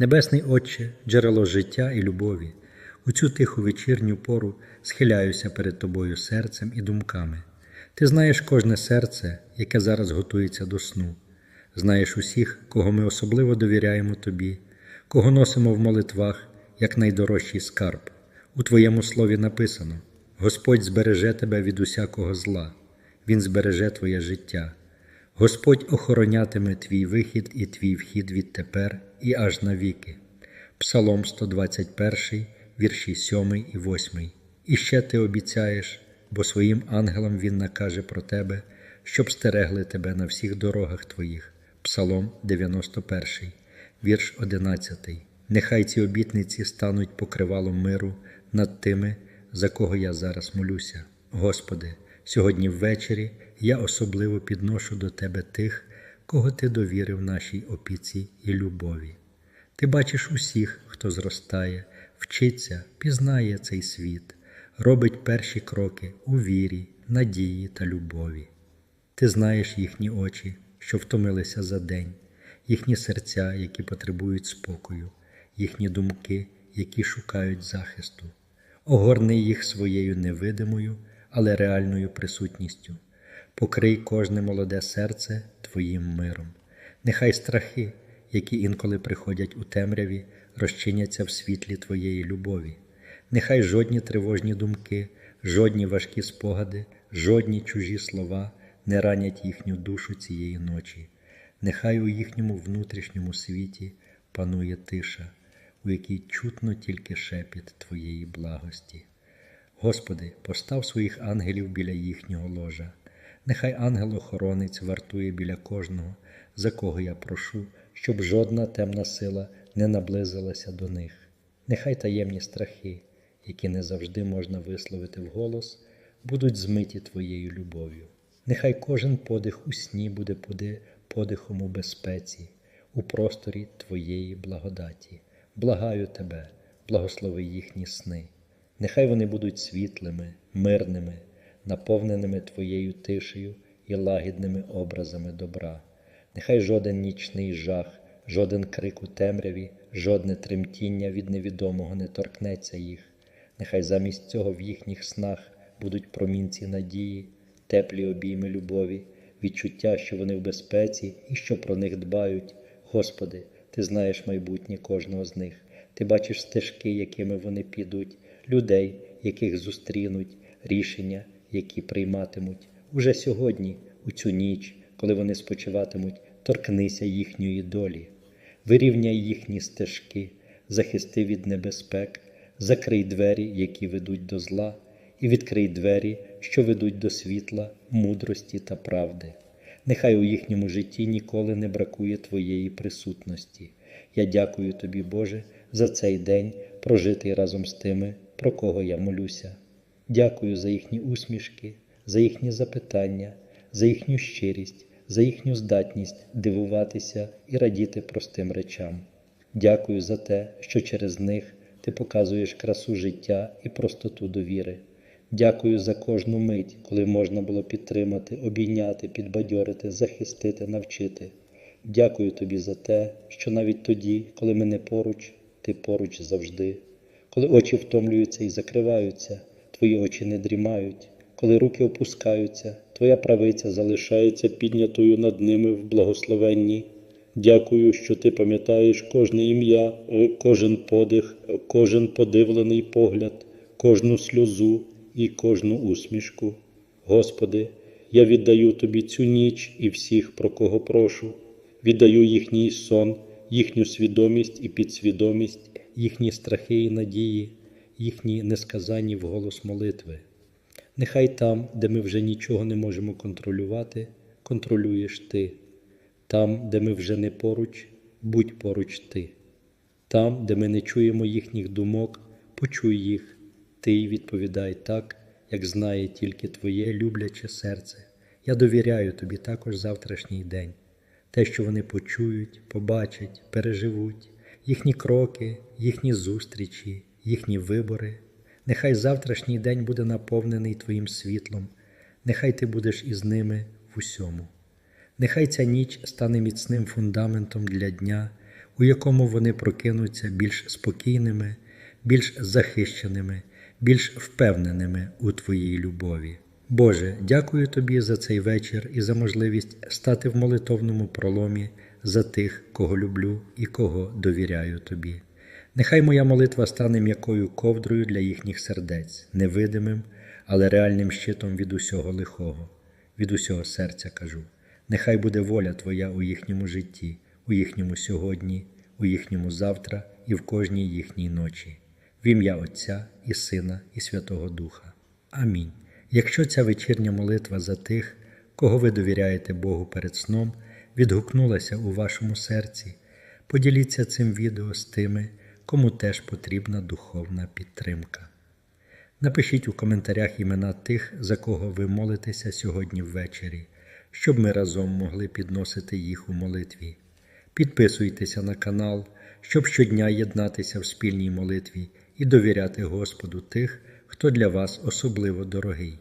Небесний Отче, джерело життя і любові, у цю тиху вечірню пору схиляюся перед Тобою серцем і думками. Ти знаєш кожне серце, яке зараз готується до сну, знаєш усіх, кого ми особливо довіряємо Тобі, кого носимо в молитвах, як найдорожчий скарб. У Твоєму слові написано: Господь збереже тебе від усякого зла, Він збереже твоє життя. Господь охоронятиме твій вихід і твій вхід відтепер і аж навіки. Псалом 121, вірші 7 і 8. І ще ти обіцяєш, бо своїм ангелам він накаже про тебе, щоб стерегли тебе на всіх дорогах твоїх. Псалом 91, вірш 11. Нехай ці обітниці стануть покривалом миру над тими, за кого я зараз молюся. Господи, сьогодні ввечері я особливо підношу до Тебе тих, кого Ти довірив нашій опіці і любові. Ти бачиш усіх, хто зростає, вчиться, пізнає цей світ, робить перші кроки у вірі, надії та любові. Ти знаєш їхні очі, що втомилися за день, їхні серця, які потребують спокою, їхні думки, які шукають захисту. Огорни їх своєю невидимою, але реальною присутністю. Покрий кожне молоде серце Твоїм миром. Нехай страхи, які інколи приходять у темряві, розчиняться в світлі Твоєї любові. Нехай жодні тривожні думки, жодні важкі спогади, жодні чужі слова не ранять їхню душу цієї ночі. Нехай у їхньому внутрішньому світі панує тиша, у якій чутно тільки шепіт Твоєї благості. Господи, постав своїх ангелів біля їхнього ложа. Нехай ангел-охоронець вартує біля кожного, за кого я прошу, щоб жодна темна сила не наблизилася до них. Нехай таємні страхи, які не завжди можна висловити вголос, будуть змиті Твоєю любов'ю. Нехай кожен подих у сні буде подихом у безпеці, у просторі Твоєї благодаті. Благаю Тебе, благослови їхні сни. Нехай вони будуть світлими, мирними, наповненими Твоєю тишею і лагідними образами добра. Нехай жоден нічний жах, жоден крик у темряві, жодне тремтіння від невідомого не торкнеться їх. Нехай замість цього в їхніх снах будуть промінці надії, теплі обійми любові, відчуття, що вони в безпеці і що про них дбають. Господи, Ти знаєш майбутнє кожного з них. Ти бачиш стежки, якими вони підуть, людей, яких зустрінуть, рішення, які прийматимуть. Уже сьогодні, у цю ніч, коли вони спочиватимуть, торкнися їхньої долі, вирівняй їхні стежки, захисти від небезпек, закрий двері, які ведуть до зла, і відкрий двері, що ведуть до світла, мудрості та правди. Нехай у їхньому житті ніколи не бракує Твоєї присутності. Я дякую Тобі, Боже, за цей день, прожитий разом з тими, про кого я молюся. Дякую за їхні усмішки, за їхні запитання, за їхню щирість, за їхню здатність дивуватися і радіти простим речам. Дякую за те, що через них ти показуєш красу життя і простоту довіри. Дякую за кожну мить, коли можна було підтримати, обійняти, підбадьорити, захистити, навчити. Дякую тобі за те, що навіть тоді, коли ми не поруч, ти поруч завжди. Коли очі втомлюються і закриваються, твої очі не дрімають, коли руки опускаються, твоя правиця залишається піднятою над ними в благословенні. Дякую, що ти пам'ятаєш кожне ім'я, кожен подих, кожен подивлений погляд, кожну сльозу і кожну усмішку. Господи, я віддаю Тобі цю ніч і всіх, про кого прошу, віддаю їхній сон, їхню свідомість і підсвідомість, їхні страхи і надії, їхні несказані вголос молитви. Нехай там, де ми вже нічого не можемо контролювати, контролюєш Ти. Там, де ми вже не поруч, будь поруч Ти. Там, де ми не чуємо їхніх думок, почуй їх, Ти й відповідай так, як знає тільки Твоє любляче серце. Я довіряю Тобі також завтрашній день, те, що вони почують, побачать, переживуть, їхні кроки, їхні зустрічі, їхні вибори. Нехай завтрашній день буде наповнений Твоїм світлом, нехай Ти будеш із ними в усьому. Нехай ця ніч стане міцним фундаментом для дня, у якому вони прокинуться більш спокійними, більш захищеними, більш впевненими у Твоїй любові. Боже, дякую Тобі за цей вечір і за можливість стати в молитовному проломі за тих, кого люблю і кого довіряю Тобі. Нехай моя молитва стане м'якою ковдрою для їхніх сердець, невидимим, але реальним щитом від усього лихого, від усього серця кажу. Нехай буде воля Твоя у їхньому житті, у їхньому сьогодні, у їхньому завтра і в кожній їхній ночі. В ім'я Отця і Сина, і Святого Духа. Амінь. Якщо ця вечірня молитва за тих, кого ви довіряєте Богу перед сном, відгукнулася у вашому серці, поділіться цим відео з тими, кому теж потрібна духовна підтримка. Напишіть у коментарях імена тих, за кого ви молитеся сьогодні ввечері, щоб ми разом могли підносити їх у молитві. Підписуйтеся на канал, щоб щодня єднатися в спільній молитві і довіряти Господу тих, хто для вас особливо дорогий.